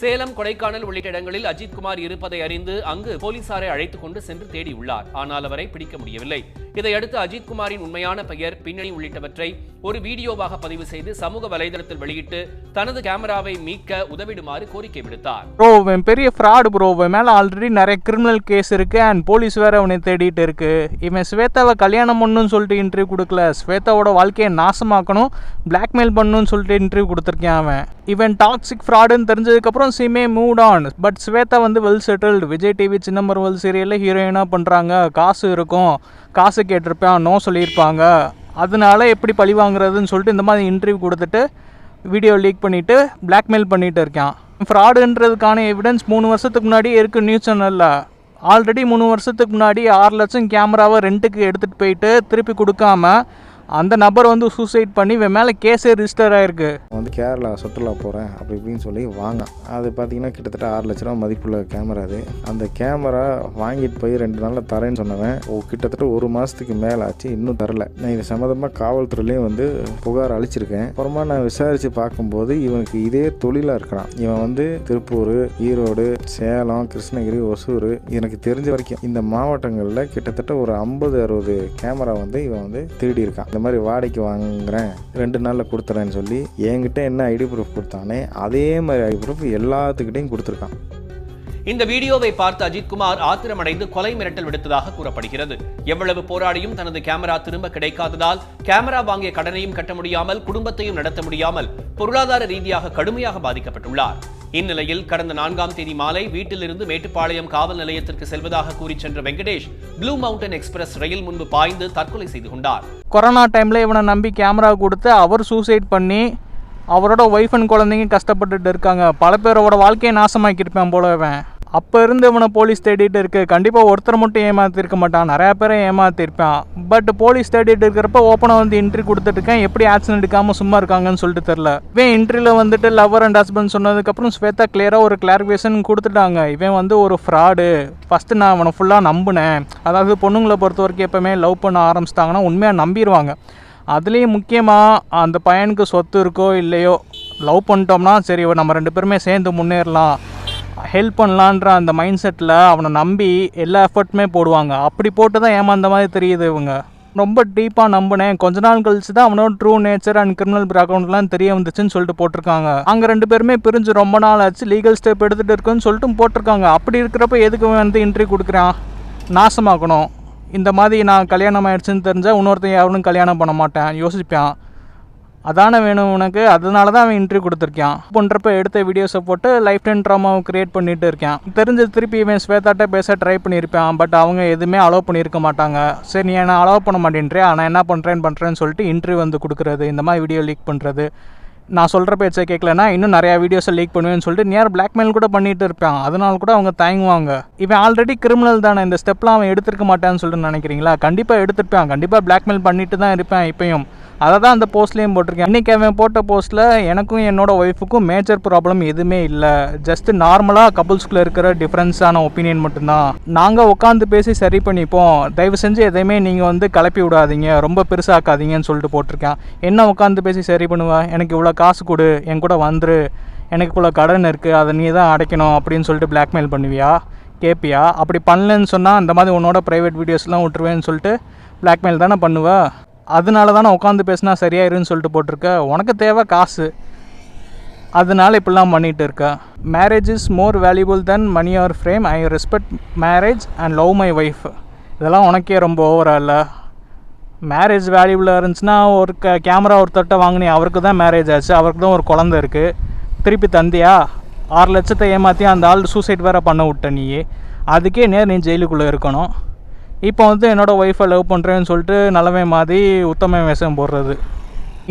சேலம் கொடைக்கானல் உள்ளிட்ட இடங்களில் அஜித்குமார் இருப்பதை அறிந்து அங்கு போலீசாரை அழைத்துக் கொண்டு சென்று தேடியுள்ளார். ஆனால் அவரை பிடிக்க முடியவில்லை. இதையடுத்து அஜித்குமாரின் உண்மையான பெயர் பின்னணி உள்ளிட்டவற்றை ஒரு வீடியோவாக பதிவு செய்து சமூக வலைதளத்தில் வெளியிட்டு தனது கேமராவை மீட்க உதவிடுமாறு கோரிக்கை விடுத்தார். ப்ரோ இவன் பெரிய ஃப்ராடு ப்ரோ. இவன் மேலே ஆல்ரெடி நிறைய கிரிமினல் கேஸ் இருக்கு அண்ட் போலீஸ் வேற அவனை தேடிட்டு இருக்கு. இவன் ஸ்வேதாவை கல்யாணம் பண்ணுன்னு சொல்லிட்டு இன்டர்வியூ கொடுக்கல. ஸ்வேதாவோட வாழ்க்கையை நாசமாக்கணும் பிளாக்மெயில் பண்ணுன்னு சொல்லிட்டு இன்டர்வியூ கொடுத்துருக்கேன் அவன். இவன் டாக்ஸிக் ஃப்ராடுன்னு தெரிஞ்சதுக்கப்புறம் சிமே மூட் ஆன் பட் ஸ்வேதா வந்து வெல் செட்டில்டு விஜய் டிவி சின்னம்பர் மருவல் சீரியலில் ஹீரோயினாக பண்ணுறாங்க காசு இருக்கும். காசு கேட்டிருப்பேன். நோ சொல்லியிருப்பாங்க. அதனால எப்படி பழி வாங்குறதுன்னு சொல்லிட்டு இந்த மாதிரி இன்டர்வியூ கொடுத்துட்டு வீடியோ லீக் பண்ணிவிட்டு பிளாக்மெயில் பண்ணிகிட்டு இருக்கான். ஃப்ராடுன்றதுக்கான எவிடன்ஸ் மூணு வருஷத்துக்கு முன்னாடி இருக்குது நியூஸ் சேனலில் ஆல்ரெடி மூணு வருஷத்துக்கு முன்னாடி ஆறு லட்சம் கேமராவை ரெண்ட்டுக்கு எடுத்துகிட்டு போயிட்டு திருப்பி கொடுக்காம அந்த நபர் வந்து சூசைட் பண்ணி இவன் மேலே கேஸே ரிஜிஸ்டர் ஆயிருக்கு. வந்து கேரளா சுற்றுலா போகிறேன் அப்படி இப்படின்னு சொல்லி வாங்க. அது பார்த்தீங்கன்னா கிட்டத்தட்ட ஆறு லட்ச ரூபா மதிப்புள்ள கேமரா அது. அந்த கேமரா வாங்கிட்டு போய் ரெண்டு நாளில் தரேன்னு சொன்னவன். ஓ கிட்டத்தட்ட ஒரு மாதத்துக்கு மேலே ஆச்சு இன்னும் தரல. நான் இது சம்மந்தமாக காவல்துறையிலையும் வந்து புகார் அளிச்சிருக்கேன். அப்புறமா நான் விசாரித்து பார்க்கும்போது இவனுக்கு இதே தொழிலாக இருக்கிறான். இவன் வந்து திருப்பூர் ஈரோடு சேலம் கிருஷ்ணகிரி ஒசூர் எனக்கு தெரிஞ்ச வரைக்கும் இந்த மாவட்டங்களில் கிட்டத்தட்ட ஒரு ஐம்பது அறுபது கேமரா வந்து இவன் வந்து திருடி இருக்கான் இந்த மாதிரி வாடகைக்கு வாங்குறேன் ரெண்டு நாளில் கொடுத்துறேன்னு சொல்லி என்கிட்ட என்ன ஐடி ப்ரூஃப் கொடுத்தானே அதே மாதிரி ஐடி ப்ரூஃப் எல்லாத்துக்கிட்டையும் கொடுத்துருக்கான். இந்த வீடியோவை பார்த்த அஜித்குமார் ஆத்திரமடைந்து கொலை மிரட்டல் விடுத்ததாக கூறப்படுகிறது. எவ்வளவு போராடியும் தனது கேமரா திரும்ப கிடைக்காததால் கேமரா வாங்கிய கடனையும் கட்ட முடியாமல் குடும்பத்தையும் நடத்த முடியாமல் பொருளாதார ரீதியாக கடுமையாக பாதிக்கப்பட்டுள்ளார். இந்நிலையில் கடந்த நான்காம் தேதி மாலை வீட்டிலிருந்து மேட்டுப்பாளையம் காவல் நிலையத்திற்கு செல்வதாக கூறி சென்ற வெங்கடேஷ் ப்ளூ மவுண்டன் எக்ஸ்பிரஸ் ரயில் முன்பு பாய்ந்து தற்கொலை செய்து கொண்டார். கொரோனா டைமில் இவனை நம்பி கேமரா கொடுத்து அவர் சூசைட் பண்ணி அவரோட ஒய்ஃப் அண்ட் குழந்தைங்க கஷ்டப்பட்டுட்டு இருக்காங்க. பல பேரோட வாழ்க்கையை நாசமாக்கியிருப்பேன் போல அப்போ இருந்தவனை போலீஸ் தேடிட்டு இருக்கு. கண்டிப்பாக ஒருத்தர் மட்டும் ஏமாற்றிருக்க மாட்டான். நிறையா பேரை ஏமாற்றிருப்பான் பட் போலீஸ் தேடிட்டு இருக்கிறப்ப ஓப்பனாக வந்து இன்ட்ரி கொடுத்துட்ருக்கேன் எப்படி ஆக்ஷன் எடுக்காமல் சும்மா இருக்காங்கன்னு சொல்லிட்டு தெரில இவன் இன்ட்ரியில் வந்துட்டு லவர் அண்ட் ஹஸ்பண்ட் சொன்னதுக்கப்புறம் ஸ்வேதா கிளியராக ஒரு கிளாரிஃபிகேஷன் கொடுத்துட்டாங்க. இவன் வந்து ஒரு ஃப்ராடு ஃபஸ்ட்டு நான் அவனை ஃபுல்லாக நம்பினேன். அதாவது பொண்ணுங்களை பொறுத்த வரைக்கும் எப்போவுமே லவ் பண்ண ஆரம்பிச்சிட்டாங்கன்னா உண்மையாக நம்பிடுவாங்க. அதுலேயும் முக்கியமாக அந்த பையனுக்கு சொத்து இருக்கோ இல்லையோ லவ் பண்ணிட்டோம்னா சரி நம்ம ரெண்டு பேருமே சேர்ந்து முன்னேறலாம். ஹெல்ப் பண்ணலான்ற அந்த மைண்ட் செட்டில் அவனை நம்பி எல்லா எஃபர்ட்டுமே போடுவாங்க. அப்படி போட்டு தான் ஏமாந்த மாதிரி தெரியுது இவங்க. ரொம்ப டீப்பாக நம்பினேன். கொஞ்ச நாள் கழிச்சு தான் அவனோட ட்ரூ நேச்சர் அண்ட் கிரிமினல் பேக்ரவுண்ட்லாம் தெரிய வந்துச்சுன்னு சொல்லிட்டு போட்டிருக்காங்க. அங்கே ரெண்டு பேருமே பிரிஞ்சு ரொம்ப நாள் ஆச்சு. லீகல் ஸ்டெப் எடுத்துகிட்டு இருக்குன்னு சொல்லிட்டு போட்டிருக்காங்க. அப்படி இருக்கிறப்ப எதுக்கு வந்து இன்ட்ரி கொடுக்குறான்? நாசமாக்கணும். இந்த மாதிரி நான் கல்யாணம் ஆயிடுச்சுன்னு தெரிஞ்சால் இன்னொருத்தன் யாரும் கல்யாணம் பண்ண மாட்டேன். யோசிப்பேன். அதானே வேணும் உனக்கு? அதனால தான் அவன் இன்ட்ரி கொடுத்துருக்கான். பண்ணுறப்ப எடுத்த வீடியோஸை போட்டு லைஃப் டைம் ட்ராமாவை கிரியேட் பண்ணிட்டு இருக்கான். தெரிஞ்ச திருப்பி இவன் ஸ்வேதாட்ட பேச ட்ரை பண்ணியிருப்பான். பட் அவங்க எதுவுமே அலோவ் பண்ணியிருக்க மாட்டாங்க. சரி நீ என்ன அலோவ் பண்ண மாட்டேன்றியா? நான் என்ன பண்ணுறேன்னு பண்ணுறேன்னு சொல்லிட்டு இன்ட்ரிவ் வந்து கொடுக்குறது. இந்த மாதிரி வீடியோ லீக் பண்ணுறது நான் சொல்கிற பேச்சை கேட்கலனா இன்னும் நிறையா வீடியோஸை லீக் பண்ணுவேன்னு சொல்லிட்டு நேர் பிளாக்மெயில் கூட பண்ணிட்டு இருப்பான். அதனால கூட அவங்க தயங்குவாங்க. இவன் ஆல்ரெடி கிரிமினல் தானே. இந்த ஸ்டெப்லாம் அவன் எடுத்திருக்க மாட்டான்னு சொல்லிட்டு நினைக்கிறீங்களா? கண்டிப்பாக எடுத்திருப்பான். கண்டிப்பாக பிளாக்மெயில் பண்ணிட்டு தான் இருப்பேன் இப்பயும். அதை தான் அந்த போஸ்ட்லேயும் போட்டிருக்கேன். இன்றைக்கி அவன் போட்ட போஸ்ட்டில் எனக்கும் என்னோட ஒய்ஃபுக்கும் மேஜர் ப்ராப்ளம் எதுவுமே இல்லை. ஜஸ்ட் நார்மலாக கப்புள்ஸ்குள்ளே இருக்கிற டிஃப்ரென்ஸான ஒப்பீனியன் மட்டும்தான். நாங்கள் உட்காந்து பேசி சரி பண்ணிப்போம். தயவு செஞ்சு எதையுமே நீங்கள் வந்து கிளப்பி விடாதீங்க. ரொம்ப பெருசாக்காதீங்கன்னு சொல்லிட்டு போட்டிருக்கேன். என்ன உட்காந்து பேசி சரி பண்ணுவேன் எனக்கு இவ்வளோ காசு கொடு. என் கூட வந்துரு. எனக்கு இவ்வளோ கடன் இருக்குது அதை நீ தான் அடைக்கணும் அப்படின்னு சொல்லிட்டு பிளாக்மெயில் பண்ணுவியா? கேட்பியா அப்படி பண்ணலன்னு சொன்னால் அந்த மாதிரி உன்னோட ப்ரைவேட் வீடியோஸ்லாம் விட்டுருவேன்னு சொல்லிட்டு பிளாக்மெயில் தானே பண்ணுவேன் அதனால தானே உட்காந்து பேசினா சரியாயிருன்னு சொல்லிட்டு போட்டிருக்க. உனக்கு தேவை காசு. அதனால இப்படிலாம் பண்ணிகிட்டு இருக்க. Marriage is more valuable than money or fame I respect marriage and love my wife இதெல்லாம் உனக்கே ரொம்ப ஓவரா இல்லை? மேரேஜ் வேல்யூபிளாக இருந்துச்சுன்னா ஒரு க கேமரா ஒருத்தர்கிட்ட வாங்கினி அவருக்கு தான் மேரேஜ் ஆச்சு. அவருக்கு தான் ஒரு குழந்த இருக்குது திருப்பி தந்தியா? ஆறு லட்சத்தை ஏமாற்றி அந்த ஆள் சூசைட் வேறு பண்ண விட்ட நீ அதுக்கே நேர் நீ ஜெயிலுக்குள்ளே இருக்கணும். இப்போ வந்து என்னோடய ஒய்ஃபை லவ் பண்ணுறேன்னு சொல்லிட்டு நல்லவே மாதிரி உத்தம வேஷம் போடுறது.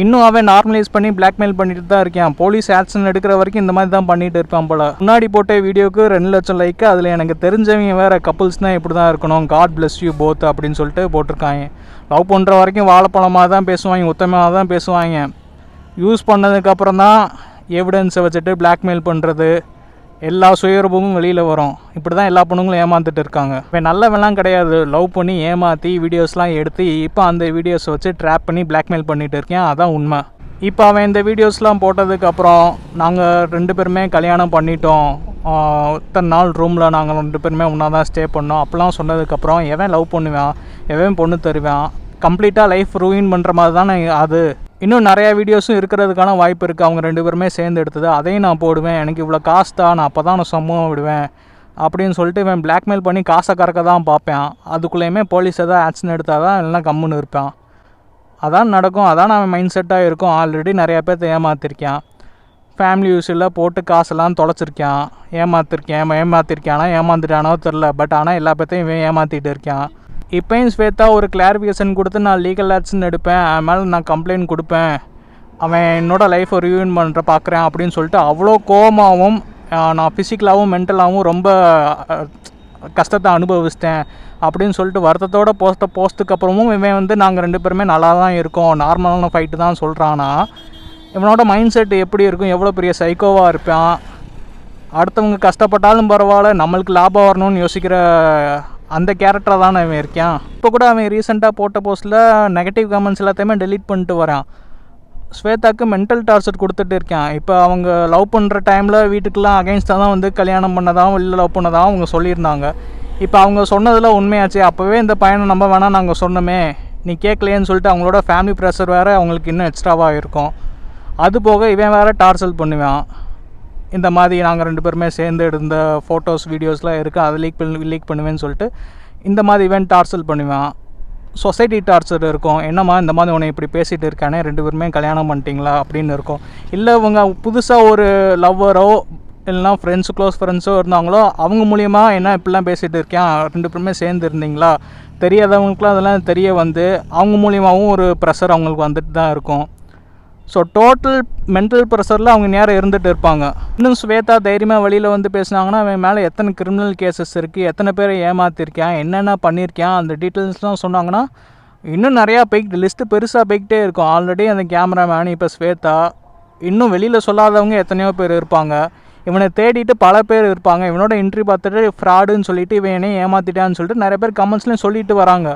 இன்னும் அவன் நார்மலைஸ் பண்ணி பிளாக்மெயில் பண்ணிட்டு தான் இருக்கான். போலீஸ் ஆக்ஷன் எடுக்கிற வரைக்கும் இந்த மாதிரி தான் பண்ணிட்டு இருப்பான் போல. முன்னாடி போட்ட வீடியோக்கு ரெண்டு லட்சம் லைக்கு அதில் எனக்கு தெரிஞ்சவங்க வேற கப்புள்ஸ் தான் இப்படி தான் இருக்கணும். காட் பிளஸ் யூ போத் அப்படின்னு சொல்லிட்டு போட்டிருக்காங்க. லவ் பண்ணுற வரைக்கும் வாழைப்பழமாக தான் பேசுவாங்க உத்தமமாக தான் பேசுவாங்க. யூஸ் பண்ணதுக்கப்புறம் தான் எவிடன்ஸை வச்சுட்டு பிளாக்மெயில் பண்ணுறது எல்லா சுயரூபமும் வெளியில் வரும். இப்படி தான் எல்லா பொண்ணுங்களும் ஏமாந்துட்டு இருக்காங்க. இப்போ நல்லவெல்லாம் கிடையாது. லவ் பண்ணி ஏமாற்றி வீடியோஸ்லாம் எடுத்து இப்போ அந்த வீடியோஸை வச்சு ட்ராப் பண்ணி பிளாக்மெயில் பண்ணிட்டு இருக்கேன். அதான் உண்மை. இப்போ அவன் இந்த வீடியோஸ்லாம் போட்டதுக்கப்புறம் நாங்கள் ரெண்டு பேருமே கல்யாணம் பண்ணிட்டோம். இத்தனை நாள் ரூமில் நாங்கள் ரெண்டு பேருமே ஒன்றா தான் ஸ்டே பண்ணோம் அப்படிலாம் சொன்னதுக்கப்புறம் எவன் லவ் பண்ணுவான்? எவன் பொண்ணு தருவான்? கம்ப்ளீட்டாக லைஃப் ரூயின் பண்ணுற மாதிரி தானே அது. இன்னும் நிறையா வீடியோஸும் இருக்கிறதுக்கான வாய்ப்பு இருக்குது அவங்க ரெண்டு பேருமே சேர்ந்து எடுத்தது. அதையும் நான் போடுவேன். எனக்கு இவ்வளோ காசு தான். நான் அப்போ தான் நான் சம்பவம் விடுவேன் அப்படின்னு சொல்லிட்டு இவன் பிளாக்மெயில் பண்ணி காசை கறக்க தான் பார்ப்பேன். அதுக்குள்ளேயுமே போலீஸ் எதாவது ஆக்ஷன் எடுத்தால் தான் இல்லைனா கம்முன்னு இருப்பான். அதான் நடக்கும். அதான் அவன் மைண்ட் செட்டாக இருக்கும். ஆல்ரெடி நிறையா பேர்த்த ஏமாத்திருக்கான். ஃபேமிலி யூஸில் போட்டு காசெல்லாம் தொலைச்சிருக்கான். ஏமாத்திருக்கேன். ஏமாத்திருக்கானா? ஏமாந்துட்டானோ தெரில பட் ஆனால் எல்லா பேர்த்தையும் இவன் ஏமாற்றிட்டு இருக்கான். இப்போயும் ஸ்வேதா ஒரு கிளாரிஃபிகேஷன் கொடுத்து நான் லீகல் ஆக்ஷன் எடுப்பேன். அவன் மேலே நான் கம்ப்ளைண்ட் கொடுப்பேன். அவன் என்னோட லைஃப்பை ரிவியூன் பண்ணுற பார்க்குறேன் அப்படின்னு சொல்லிட்டு அவ்வளோ கோபமாகவும் நான் ஃபிசிக்கலாகவும் மென்டலாகவும் ரொம்ப கஷ்டத்தை அனுபவிச்சிட்டேன் அப்படின்னு சொல்லிட்டு வருத்தத்தோட போஸ்ட்டை போஸ்ட்டுக்கு அப்புறமும் இவன் வந்து நாங்கள் ரெண்டு பேருமே நல்லா தான் இருக்கோம் நார்மலான ஃபைட்டு தான் சொல்கிறானா இவனோட மைண்ட் செட் எப்படி இருக்கும்? எவ்வளோ பெரிய சைக்கோவாக இருப்பான்? அடுத்தவங்க கஷ்டப்பட்டாலும் பரவாயில்ல நம்மளுக்கு லாபம் வரணும்னு யோசிக்கிற அந்த கேரக்டராக தானே அவன் இருக்கான். இப்போ கூட அவன் ரீசெண்டாக போட்ட போஸ்ட்டில் நெகட்டிவ் கமெண்ட்ஸ் எல்லாத்தையுமே டெலீட் பண்ணிட்டு வரான். ஸ்வேதாக்கு மென்டல் டார்ச்சர் கொடுத்துட்டு இருக்கேன். இப்போ அவங்க லவ் பண்ணுற டைமில் வீட்டுக்கெல்லாம் அகைன்ஸ்டாக தான் வந்து கல்யாணம் பண்ணதாகவும் இல்லை லவ் பண்ணதாகவும் அவங்க சொல்லியிருந்தாங்க. இப்போ அவங்க சொன்னதில் உண்மையாச்சு. அப்போவே இந்த பையனை நம்ம வேணாம் நாங்கள் சொன்னோமே. நீ கேட்கலையேன்னு சொல்லிட்டு அவங்களோட ஃபேமிலி ப்ரெஷர் வேறு அவங்களுக்கு இன்னும் எக்ஸ்ட்ராவாக இருக்கும். அது போக இவன் வேறு டார்ச்சல் பண்ணுவான் இந்த மாதிரி நாங்கள் ரெண்டு பேருமே சேர்ந்து எடுத்த ஃபோட்டோஸ் வீடியோஸ்லாம் இருக்குது அதை லீக் பண்ணி லீக் பண்ணுவேன்னு சொல்லிட்டு இந்த மாதிரி இவன் டார்ச்சல் பண்ணுவான். சொசைட்டி டார்ச்சர் இருக்கும். என்னம்மா இந்த மாதிரி உன்னை இப்படி பேசிகிட்டு இருக்கானே? ரெண்டு பேருமே கல்யாணம் பண்ணிட்டீங்களா? அப்படின்னு இருக்கும். இல்லை இவங்க புதுசாக ஒரு லவ்வரோ இல்லைனா ஃப்ரெண்ட்ஸு க்ளோஸ் ஃப்ரெண்ட்ஸோ இருந்தாங்களோ அவங்க மூலியமா என்ன இப்படிலாம் பேசிகிட்டு இருக்கேன் ரெண்டு பேருமே சேர்ந்து இருந்தீங்களா? தெரியாதவங்களுக்குலாம் அதெல்லாம் தெரிய வந்து அவங்க மூலியமாகவும் ஒரு ப்ரெஷர் அவங்களுக்கு வந்துட்டு தான் இருக்கும். ஸோ டோட்டல் மென்டல் ப்ரெஷரில் அவங்க நேரம் இருந்துகிட்டு இருப்பாங்க. இன்னும் ஸ்வேதா தைரியமாக வெளியில் வந்து பேசினாங்கன்னா அவன் மேலே எத்தனை கிரிமினல் கேசஸ் இருக்குது எத்தனை பேரை ஏமாத்திருக்கான் என்னென்ன பண்ணியிருக்கேன் அந்த டீட்டெயில்ஸ்லாம் சொன்னாங்கன்னா இன்னும் நிறையா போய்கிட்டு லிஸ்ட்டு பெருசாக போய்கிட்டே இருக்கும். ஆல்ரெடி அந்த கேமராமேன் இப்போ ஸ்வேதா இன்னும் வெளியில் சொல்லாதவங்க எத்தனையோ பேர் இருப்பாங்க. இவனை தேடிட்டு பல பேர் இருப்பாங்க. இவனோட இன்ட்ரி பார்த்துட்டு ஃப்ராடுன்னு சொல்லிட்டு இவன் என்னையும் ஏமாத்திட்டான்னு சொல்லிட்டு நிறைய பேர் கமெண்ட்ஸ்லையும் சொல்லிட்டு வராங்க.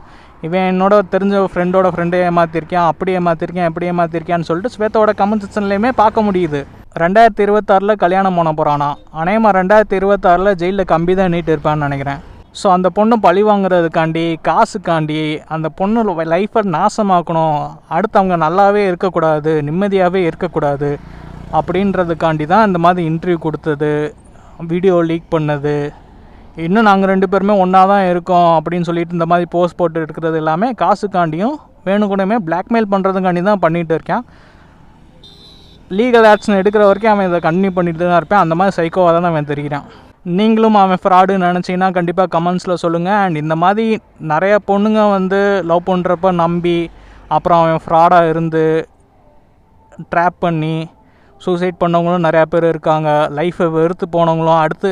இவன் என்னோட தெரிஞ்ச ஃப்ரெண்டோட ஃப்ரெண்டை ஏமாத்திருக்கான் அப்படி ஏமாத்திருக்கேன் எப்படி ஏமாத்திருக்கான்னு சொல்லிட்டு ஸ்வேத்தோட கமெண்ட் செக்ஷன்லையுமே பார்க்க முடியுது. ரெண்டாயிரத்தி இருபத்தாறில் கல்யாணம் பண்ண போகிறானா அநேகமாக ரெண்டாயிரத்தி இருபத்தாறில் ஜெயிலில் கம்பி தான் நீட்டு இருப்பான்னு நினைக்கிறேன். ஸோ அந்த பொண்ணு பழி வாங்குறதுக்காண்டி காசுக்காண்டி அந்த பொண்ணு லைஃப்பை நாசமாக்கணும். அடுத்தவங்க நல்லாவே இருக்கக்கூடாது நிம்மதியாகவே இருக்கக்கூடாது. அப்படின்றதுக்காண்டி தான் இந்த மாதிரி இன்டர்வியூ கொடுத்தது வீடியோ லீக் பண்ணது. இன்னும் நாங்கள் ரெண்டு பேருமே ஒன்றா தான் இருக்கோம் அப்படின்னு சொல்லிட்டு இந்த மாதிரி போஸ்ட் போட்டு இருக்கிறது எல்லாமே காசுக்காண்டியும் வேணுக்கூடமே பிளாக்மெயில் பண்ணுறதுக்காண்டி தான் பண்ணிகிட்டு இருக்கேன். லீகல் ஆக்ஷன் எடுக்கிற வரைக்கும் அவன் இதை கண்டினியூ பண்ணிட்டு தான் இருப்பேன். அந்த மாதிரி சைக்கோவாக தான் அவன் தெரிகிறான். நீங்களும் அவன் ஃப்ராடுன்னு நினச்சிங்கன்னா கண்டிப்பாக கமெண்ட்ஸில் சொல்லுங்கள் அண்ட் இந்த மாதிரி நிறைய பொண்ணுங்க வந்து லவ் பண்ணுறப்ப நம்பி அப்புறம் அவன் ஃப்ராடாக இருந்து ட்ராப் பண்ணி சூசைட் பண்ணவங்களும் நிறையா பேர் இருக்காங்க. லைஃப்பை வெறுத்து போனவங்களும் அடுத்து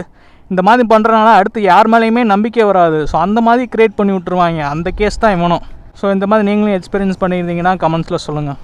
இந்த மாதிரி பண்ணுறனால அடுத்து யார் மேலேயுமே நம்பிக்கை வராது. ஸோ அந்த மாதிரி க்ரியேட் பண்ணி விட்ருவாங்க அந்த கேஸ் தான் இவனும். ஸோ இந்த மாதிரி நீங்களும் எக்ஸ்பீரியன்ஸ் பண்ணியிருந்தீங்கன்னா கமெண்ட்ஸில் சொல்லுங்கள்